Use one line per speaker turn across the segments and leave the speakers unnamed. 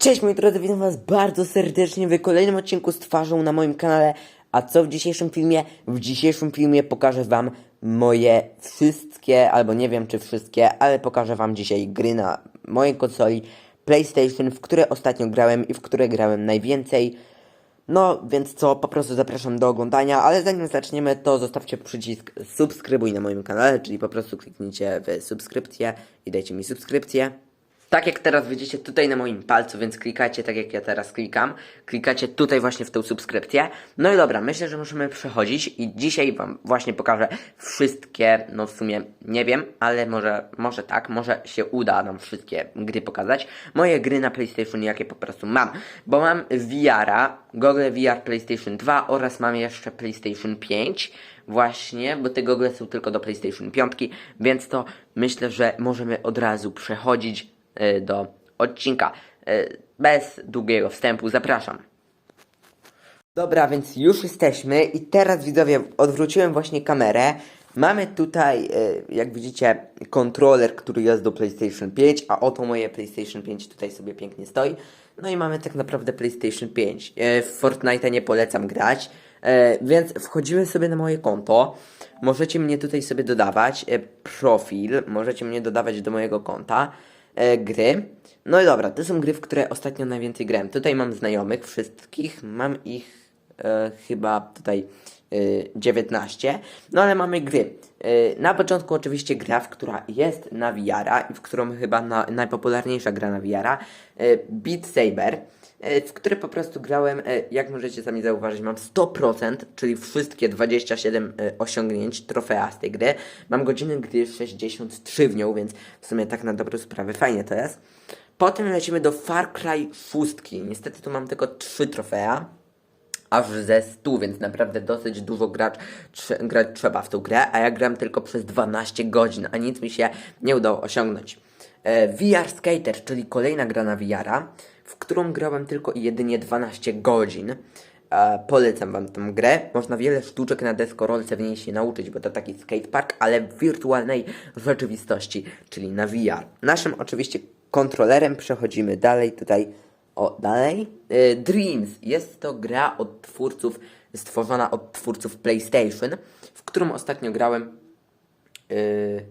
Cześć moi drodzy, witam was bardzo serdecznie w kolejnym odcinku z twarzą na moim kanale. A co w dzisiejszym filmie? W dzisiejszym filmie pokażę wam moje wszystkie, albo nie wiem czy wszystkie, ale pokażę wam dzisiaj gry na mojej konsoli PlayStation, w które ostatnio grałem i w które grałem najwięcej. No, więc co, po prostu zapraszam do oglądania, ale zanim zaczniemy, to zostawcie przycisk subskrybuj na moim kanale, czyli po prostu kliknijcie w subskrypcję i dajcie mi subskrypcję. Tak jak teraz widzicie tutaj na moim palcu, więc klikacie tak jak ja teraz klikam. Klikacie tutaj właśnie w tę subskrypcję. No i dobra, myślę, że możemy przechodzić i dzisiaj wam właśnie pokażę wszystkie, no w sumie nie wiem, ale może, może tak, może się uda nam wszystkie gry pokazać. Moje gry na PlayStation, jakie po prostu mam. Bo mam VR-a, Google VR PlayStation 2 oraz mam jeszcze PlayStation 5 właśnie, bo te gogle są tylko do PlayStation 5, więc to myślę, że możemy od razu przechodzić do odcinka. E, Bez długiego wstępu zapraszam. Dobra, więc już jesteśmy i teraz widzowie odwróciłem właśnie kamerę. Mamy tutaj, e, jak widzicie, kontroler, który jest do PlayStation 5, a oto moje PlayStation 5 tutaj sobie pięknie stoi. No i mamy tak naprawdę PlayStation 5. E, W Fortnite nie polecam grać, e, więc wchodzimy sobie na moje konto. Możecie mnie tutaj sobie dodawać, e, profil, możecie mnie dodawać do mojego konta e, gry. No i dobra, to są gry, w które ostatnio najwięcej grałem. Tutaj mam znajomych wszystkich, mam ich e, chyba tutaj 19, no ale mamy gry. E, na początku oczywiście gra, w która jest na VR-a i w którą chyba na, najpopularniejsza gra na VR-a, e, Beat Saber, e, w które po prostu grałem, jak możecie sami zauważyć, mam 100%, czyli wszystkie 27 e, osiągnięć, trofea z tej gry. Mam godziny gry 63 w nią, więc w sumie tak na dobrą sprawę fajnie to jest. Potem lecimy do Far Cry 6. Niestety tu mam tylko 3 trofea aż ze 100, więc naprawdę dosyć dużo grać trzeba w tą grę, a ja gram tylko przez 12 godzin, a nic mi się nie udało osiągnąć. E, VR Skater, czyli kolejna gra na VR-a, w którą grałem tylko i jedynie 12 godzin. E, polecam wam tę grę. Można wiele sztuczek na deskorolce w niej się nauczyć, bo to taki skatepark, ale w wirtualnej rzeczywistości, czyli na VR. Naszym oczywiście kontrolerem przechodzimy dalej tutaj o, dalej. Y, Dreams. Jest to gra od twórców, stworzona od twórców PlayStation, w którą ostatnio grałem. Yy,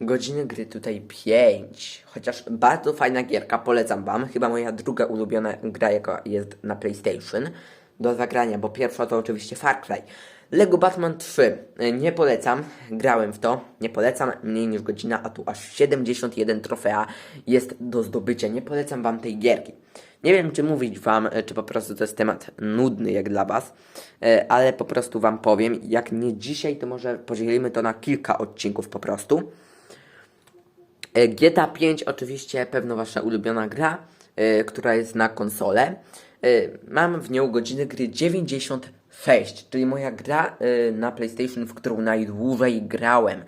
godziny gry tutaj 5. Chociaż bardzo fajna gierka, polecam wam. Chyba moja druga ulubiona gra, jaka jest na PlayStation do zagrania, bo pierwsza to oczywiście Far Cry. Lego Batman 3. Y, Nie polecam, grałem w to, nie polecam, mniej niż godzina, a tu aż 71 trofea jest do zdobycia. Nie polecam wam tej gierki. Nie wiem, czy mówić wam, e, czy po prostu to jest temat nudny jak dla was, e, ale po prostu wam powiem, jak nie dzisiaj, to może podzielimy to na kilka odcinków po prostu. E, GTA 5 oczywiście pewno wasza ulubiona gra, która jest na konsolę. Mam w nią godziny gry 96, czyli moja gra na PlayStation, w którą najdłużej grałem.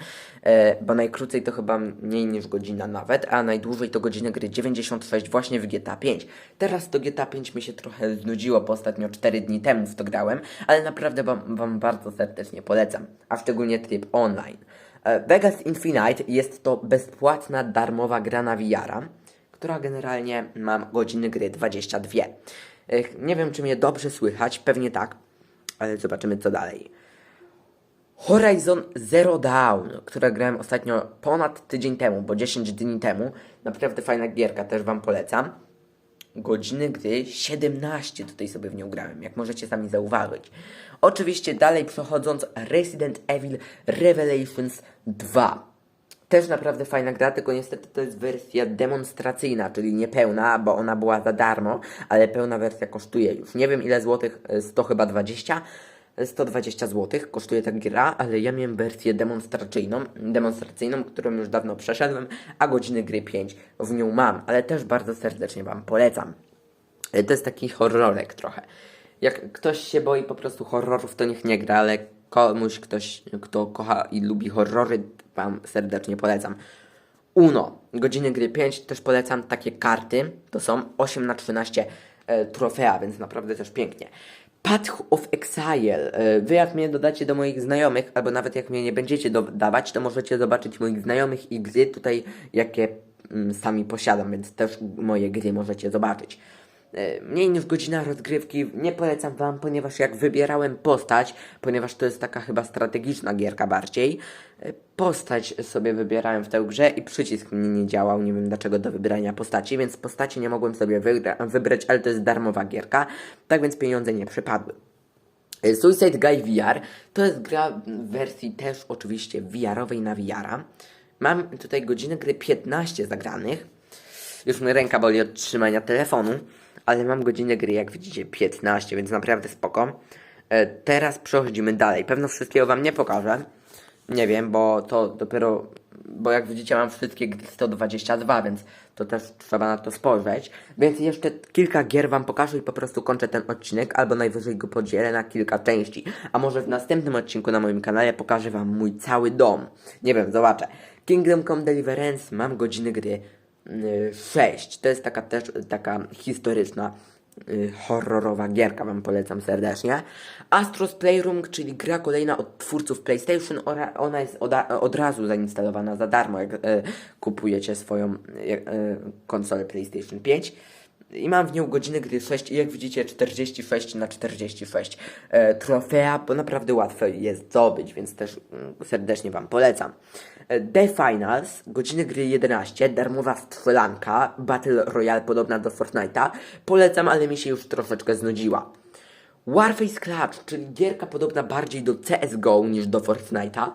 E, bo najkrócej to chyba mniej niż godzina nawet, a najdłużej to godziny gry 96 właśnie w GTA 5. Teraz to GTA 5 mi się trochę znudziło, bo ostatnio 4 dni temu w to grałem, ale naprawdę wam, wam bardzo serdecznie polecam, a szczególnie tryb online. E, Vegas Infinite jest to bezpłatna, darmowa gra na VR-a, która generalnie mam godziny gry 22. Ech, Nie wiem, czy mnie dobrze słychać, pewnie tak, ale zobaczymy co dalej. Horizon Zero Dawn, które grałem ostatnio ponad tydzień temu, bo 10 dni temu. Naprawdę fajna gierka, też Wam polecam. Godziny gry 17 tutaj sobie w nią grałem, jak możecie sami zauważyć. Oczywiście dalej przechodząc Resident Evil Revelations 2. Też naprawdę fajna gra, tylko niestety to jest wersja demonstracyjna, czyli niepełna, bo ona była za darmo, ale pełna wersja kosztuje już nie wiem ile złotych, e, 100 chyba 20. 120 zł kosztuje ta gra, ale ja miałem wersję demonstracyjną, demonstracyjną, którą już dawno przeszedłem, a godziny gry 5 w nią mam, ale też bardzo serdecznie Wam polecam. E, To jest taki horrorek trochę. Jak ktoś się boi po prostu horrorów, to niech nie gra, ale komuś, ktoś, kto kocha i lubi horrory, Wam serdecznie polecam. Uno, godziny gry 5, też polecam takie karty, to są 8 na 13 e, trofea, więc naprawdę też pięknie. Path of Exile. E, Wy jak mnie dodacie do moich znajomych, albo nawet jak mnie nie będziecie dodawać, to możecie zobaczyć moich znajomych i gry tutaj, jakie mm, sami posiadam, więc też moje gry możecie zobaczyć. E, Mniej niż godzina rozgrywki nie polecam wam, ponieważ jak wybierałem postać, ponieważ to jest taka chyba strategiczna gierka bardziej, e, postać sobie wybierałem w tę grze i przycisk mnie nie działał, nie wiem dlaczego do wybrania postaci, więc postaci nie mogłem sobie wybrać, ale to jest darmowa gierka, tak więc pieniądze nie przypadły. E, Suicide Guy VR to jest gra w wersji też oczywiście VR-owej na VR-a. Mam tutaj godzinę gry 15 zagranych. Już mnie ręka boli od trzymania telefonu, ale mam godzinę gry jak widzicie 15, więc naprawdę spoko. E, Teraz przechodzimy dalej. Pewno wszystkiego wam nie pokażę. Nie wiem, bo to dopiero, bo jak widzicie mam wszystkie gry 122, więc to też trzeba na to spojrzeć. Więc jeszcze kilka gier wam pokażę i po prostu kończę ten odcinek, albo najwyżej go podzielę na kilka części. A może w następnym odcinku na moim kanale pokażę wam mój cały dom. Nie wiem, zobaczę. Kingdom Come Deliverance, mam godziny gry 6. To jest taka też taka historyczna y, horrorowa gierka, wam polecam serdecznie. Astros Playroom, czyli gra kolejna od twórców PlayStation, ona jest od, razu zainstalowana za darmo, jak e, kupujecie swoją konsolę PlayStation 5. I mam w nią godziny gry 6 i jak widzicie 46 na 46 e, trofea, bo naprawdę łatwo jest zdobyć, więc też mm, serdecznie Wam polecam. E, The Finals, godziny gry 11, darmowa strzelanka, Battle Royale podobna do Fortnite'a. Polecam, ale mi się już troszeczkę znudziła. Warface Clutch, czyli gierka podobna bardziej do CSGO niż do Fortnite'a.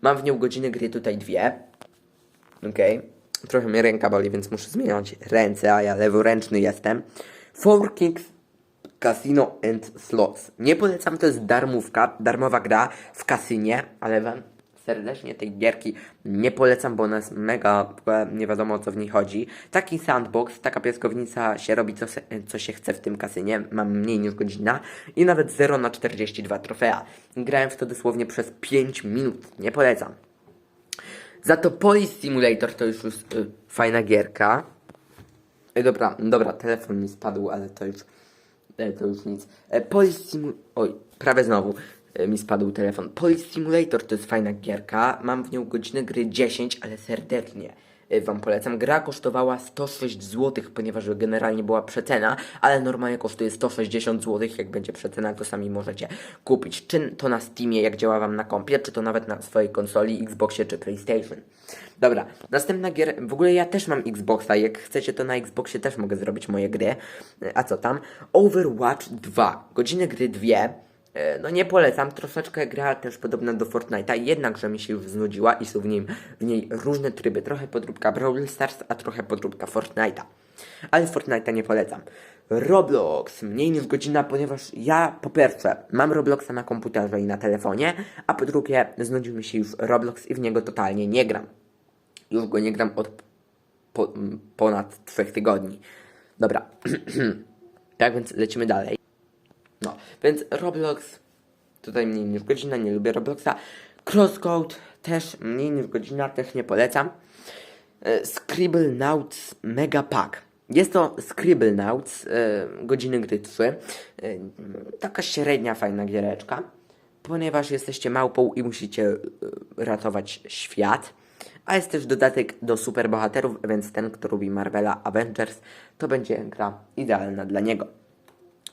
Mam w nią godziny gry tutaj dwie. Okej. Trochę mnie ręka boli, więc muszę zmieniać ręce, a ja leworęczny jestem. Four Kings Casino and Slots. Nie polecam, to jest darmówka, darmowa gra w kasynie, ale wam serdecznie tej gierki nie polecam, bo ona jest mega, nie wiadomo o co w niej chodzi. Taki sandbox, taka piaskownica się robi co, se, co się chce w tym kasynie, mam mniej niż godzina i nawet 0 na 42 trofea. Grałem w to dosłownie przez 5 minut, nie polecam. Za to Police Simulator to już jest y, fajna gierka. E, dobra, dobra, telefon mi spadł, ale to już, e, to już nic. E, Police Simu... Oj, prawie znowu e, mi spadł telefon. Police Simulator to jest fajna gierka. Mam w nią godzinę gry 10, ale serdecznie Wam polecam. Gra kosztowała 106 zł, ponieważ generalnie była przecena, ale normalnie kosztuje 160 zł. Jak będzie przecena, to sami możecie kupić. Czy to na Steamie, jak działa Wam na kompie, czy to nawet na swojej konsoli, Xboxie czy PlayStation. Dobra, następna gier. W ogóle ja też mam Xboxa. Jak chcecie, to na Xboxie też mogę zrobić moje gry. E, A co tam? Overwatch 2. Godziny gry 2. E, No nie polecam, troszeczkę gra też podobna do Fortnite'a, jednakże mi się już znudziła i są w, nim, w niej różne tryby, trochę podróbka Brawl Stars, a trochę podróbka Fortnite'a. Ale Fortnite'a nie polecam. Roblox, mniej niż godzina, ponieważ ja po pierwsze mam Robloxa na komputerze i na telefonie, a po drugie znudził mi się już Roblox i w niego totalnie nie gram. Już go nie gram od po, ponad trzech tygodni. Dobra, tak więc lecimy dalej. Więc Roblox, tutaj mniej niż godzina, nie lubię Robloxa. Crosscode też mniej niż godzina, też nie polecam. E, Scribblenauts Mega Pack. Jest to Scribblenauts, e, godziny gry 3. E, taka średnia, fajna giereczka, ponieważ jesteście małpą i musicie ratować świat. A jest też dodatek do superbohaterów, więc ten, kto lubi Marvela Avengers, to będzie gra idealna dla niego.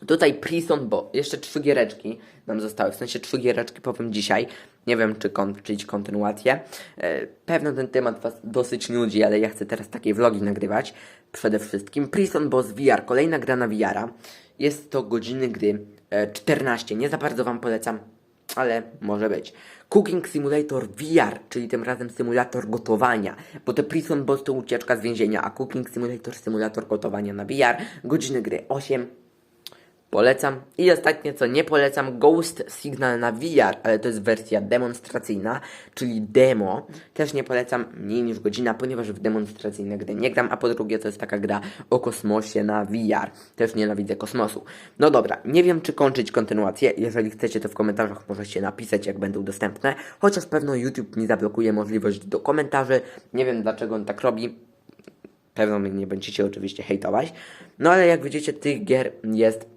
Tutaj Prison, bo jeszcze trzy giereczki nam zostały, w sensie trzy giereczki powiem dzisiaj. Nie wiem, czy kończyć kontynuację. E, Pewno ten temat Was dosyć nudzi, ale ja chcę teraz takie vlogi nagrywać. Przede wszystkim Prison Boss VR, kolejna gra na VR-a. Jest to godziny gry e, 14. Nie za bardzo Wam polecam, ale może być. Cooking Simulator VR, czyli tym razem symulator gotowania, bo to Prison Boss to ucieczka z więzienia, a Cooking Simulator symulator gotowania na VR, godziny gry 8. Polecam. I ostatnie, co nie polecam, Ghost Signal na VR, ale to jest wersja demonstracyjna, czyli demo. Też nie polecam mniej niż godzina, ponieważ w demonstracyjne gry nie gram, a po drugie to jest taka gra o kosmosie na VR. Też nienawidzę kosmosu. No dobra, nie wiem czy kończyć kontynuację. Jeżeli chcecie, to w komentarzach możecie napisać, jak będą dostępne. Chociaż pewno YouTube mi zablokuje możliwość do komentarzy. Nie wiem dlaczego on tak robi. Pewno mnie nie będziecie oczywiście hejtować. No ale jak widzicie, tych gier jest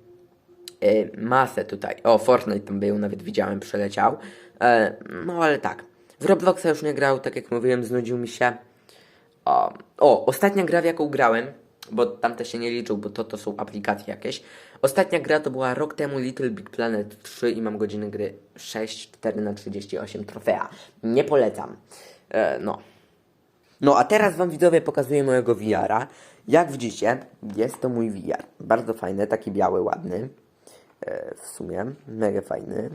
y, masę tutaj. O, Fortnite tam był, nawet widziałem, przeleciał. E, no ale tak. W Robloxa już nie grał, tak jak mówiłem, znudził mi się. O, o, ostatnia gra, w jaką grałem, bo tamte się nie liczą, bo to, to są aplikacje jakieś. Ostatnia gra to była rok temu Little Big Planet 3 i mam godziny gry 6, 4 na 38 trofea. Nie polecam. E, no. No a teraz wam widzowie pokazuję mojego VR-a. Jak widzicie, jest to mój VR. Bardzo fajny, taki biały, ładny. E, w sumie, mega fajny.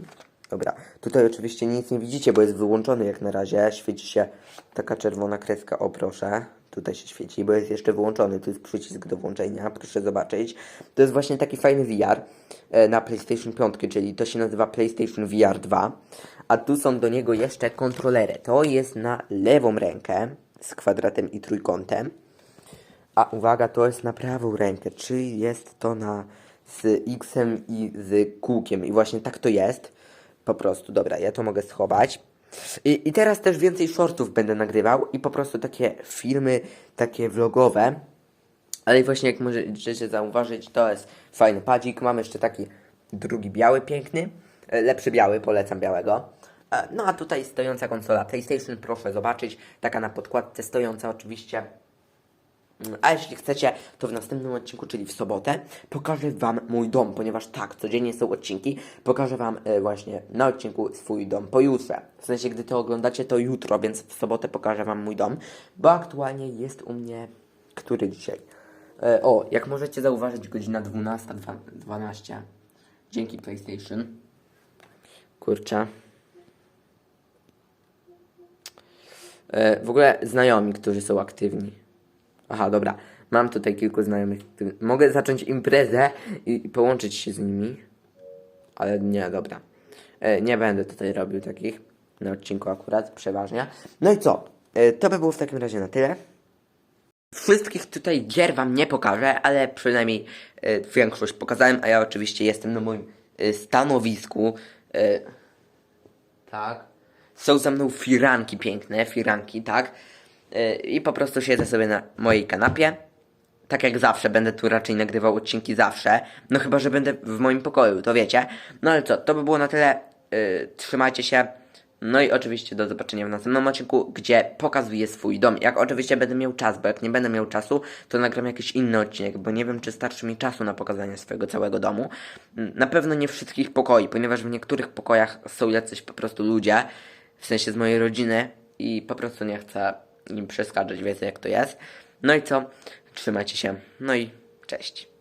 Dobra, tutaj oczywiście nic nie widzicie, bo jest wyłączony jak na razie. Świeci się taka czerwona kreska, o proszę. Tutaj się świeci, bo jest jeszcze wyłączony. Tu jest przycisk do włączenia, proszę zobaczyć. To jest właśnie taki fajny VR e, na PlayStation 5, czyli to się nazywa PlayStation VR 2. A tu są do niego jeszcze kontrolery. To jest na lewą rękę z kwadratem i trójkątem. A uwaga, to jest na prawą rękę, czyli jest to na z X-em i z kółkiem. I właśnie tak to jest. Po prostu, dobra, ja to mogę schować. I, I teraz też więcej shortów będę nagrywał i po prostu takie filmy, takie vlogowe. Ale właśnie jak możecie zauważyć, to jest fajny padzik. Mam jeszcze taki drugi biały, piękny. E, Lepszy biały, polecam białego. E, No a tutaj stojąca konsola PlayStation, proszę zobaczyć. Taka na podkładce stojąca oczywiście. A jeśli chcecie, to w następnym odcinku, czyli w sobotę, pokażę Wam mój dom, ponieważ tak, codziennie są odcinki. Pokażę Wam e, właśnie na odcinku swój dom pojutrze. W sensie, gdy to oglądacie, to jutro, więc w sobotę pokażę Wam mój dom, bo aktualnie jest u mnie. Który dzisiaj? E, o, jak możecie zauważyć, godzina 12.12. Dzięki PlayStation. Kurczę. E, w ogóle znajomi, którzy są aktywni. Aha, dobra. Mam tutaj kilku znajomych. Mogę zacząć imprezę i, i połączyć się z nimi. Ale nie, dobra. E, nie będę tutaj robił takich na odcinku akurat, przeważnie. No i co? E, to by było w takim razie na tyle. Wszystkich tutaj gier wam nie pokażę, ale przynajmniej e, większość pokazałem, a ja oczywiście jestem na moim e, stanowisku. E, tak. Są za mną firanki piękne, firanki, tak. E, I po prostu siedzę sobie na mojej kanapie. Tak jak zawsze, będę tu raczej nagrywał odcinki zawsze. No chyba, że będę w moim pokoju, to wiecie. No ale co, to by było na tyle. E, trzymajcie się. No i oczywiście do zobaczenia w następnym odcinku, gdzie pokazuję swój dom. Jak oczywiście będę miał czas, bo jak nie będę miał czasu, to nagram jakiś inny odcinek, bo nie wiem, czy starczy mi czasu na pokazanie swojego całego domu. Na pewno nie wszystkich pokoi, ponieważ w niektórych pokojach są jacyś po prostu ludzie, w sensie z mojej rodziny i po prostu nie chcę im przeszkadzać, wiecie jak to jest. No i co? Trzymajcie się. No i cześć.